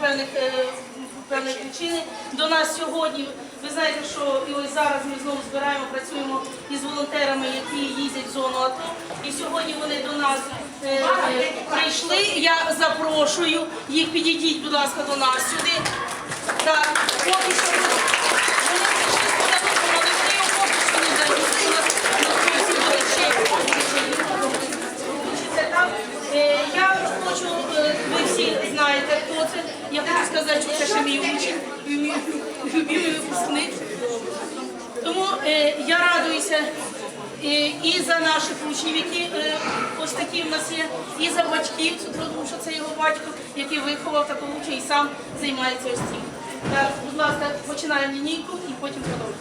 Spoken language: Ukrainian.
певних, е, певних причини до нас сьогодні. Ви знаєте, що і ось зараз ми знову збираємо, працюємо із волонтерами, які їздять в зону АТО. І сьогодні вони до нас е, прийшли. Я запрошую їх, підійдіть, будь ласка, до нас сюди. Так, поки що вони прийшли з подарунком, але вони його поки що не дають. У нас на курсі буде ще Це так. Е, Я хочу, е, ви всі знаєте, хто це. Я хочу сказати, що це ще мій учень, мій любимий випускник. Тому е, я радуюся е, і за наших учнів, які е, ось такі в нас є, і за батьків, тому що це його батько, який виховав такого учня і сам займається ось цим. Так, будь ласка, починаємо лінійку і потім продовжуємо.